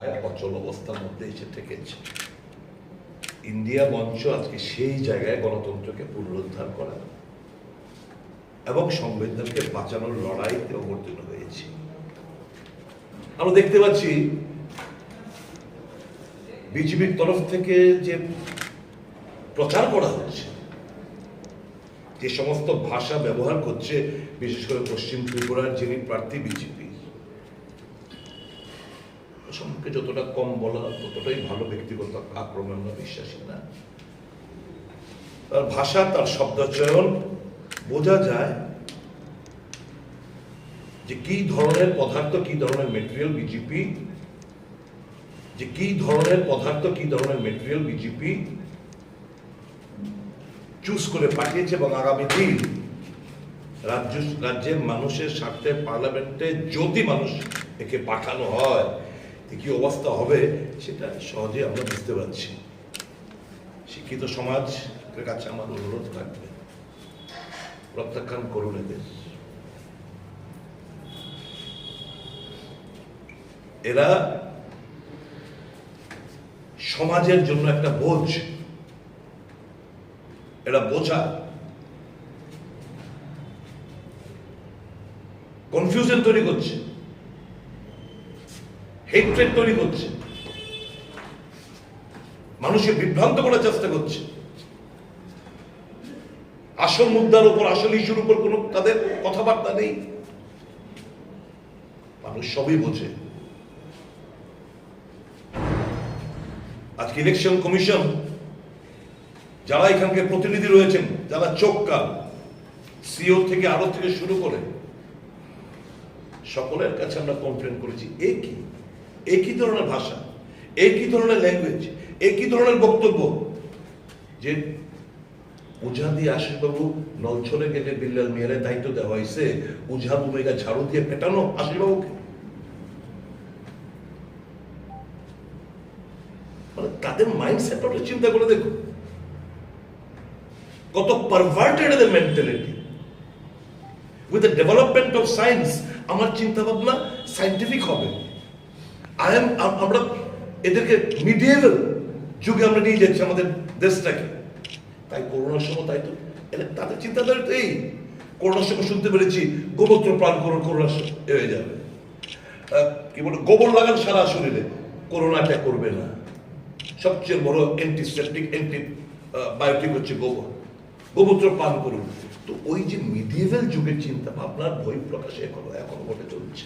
অচল অবস্থার মধ্যে এসে ঠেকেছে ইন্ডিয়া মঞ্চ আজকে সেই জায়গায় গণতন্ত্রকে পুনরুদ্ধার করা এবং সংবিধানকে বাঁচানোর লড়াইতে অবতীর্ণ হয়েছে। আমরা দেখতে পাচ্ছি, বিজেপির তরফ থেকে যে প্রচার করা হচ্ছে, যে সমস্ত ভাষা ব্যবহার করছে, বিশেষ করে পশ্চিম ত্রিপুরার যিনি প্রার্থী বিজেপি সম্পর্কে যতটা কম বলা, ততটাই ভালো ব্যক্তিগত আক্রমণ বিশ্বাসী না। তার ভাষা, তার শব্দচয়ন বোঝা যায় যে কি ধরনের পদার্থ, কি ধরনের মেটেরিয়াল বিজেপি যে কি ধরনের পদার্থ, কি ধরনের মেটেরিয়াল বিজেপি চুজ করে পাঠিয়েছে এবং আগামী দিন রাজ্য, রাজ্যের মানুষের স্বার্থে পার্লামেন্টে যদি মানুষ একে পাঠানো হয় কি অবস্থা হবে, সেটা সহজে আমরা বুঝতে পারছি। শিক্ষিত সমাজের কাছে আমার অনুরোধ থাকবে। প্রত্যাখ্যান করুন এদের। এরা সমাজের জন্য একটা বোঝ। এটা বোঝা। কনফিউশন তৈরি করছে। হেট্রেড তৈরি করছে মানুষকে বিভ্রান্ত করার চেষ্টা করছে। আসল মুদ্রার উপর, আসল ইস্যুর উপর কোনো তাদের কথাবার্তা নেই। মানুষ সবই বোঝে। আজকে ইলেকশন কমিশন যারা এখানকার প্রতিনিধি রয়েছেন, যারা চোখ কান সিও থেকে আরও থেকে শুরু করে, সকলের কাছে আমরা কমপ্লেন করেছি একই একই ধরনের ভাষা, একই ধরনের ল্যাঙ্গুয়েজ একই ধরনের বক্তব্য। যে উঝা দিয়ে আশিসবাবু নলছলে গেলে বিল্লাল মেয়ের দায়িত্ব দেওয়া হয়েছে উঝা ভূমিকা ঝাড়ু দিয়ে পেটানো আশিসবাবুকে। মানে তাদের মাইন্ডসেট চিন্তা করে দেখুন। কত পারভার্টেড এদের mentality with the development of science আমার চিন্তা ভাবনা সাইন্টিফিক হবে। আই এম আমরা এদেরকে মিডিয়েবল যুগে আমরা নিয়ে যাচ্ছি আমাদের দেশটাকে। তাই করোনার সময় তাই তো। তাদের চিন্তাধারা তো এই। করোনার সময় শুনতে পেরেছি গোমূত্র প্রাণ করুন, করোনা হয়ে যাবে। কি বলে, গোবর লাগান সারা শরীরে। করোনাটা করবে না। সবচেয়ে বড় অ্যান্টিসেপটিক অ্যান্টি বায়োটিক হচ্ছে গোবর। গোমূত্র পান করুন। তো ওই যে মিডিয়েভাল যুগের চিন্তা ভাবনার বই প্রকাশে এখনও এখনও ঘটে চলছে।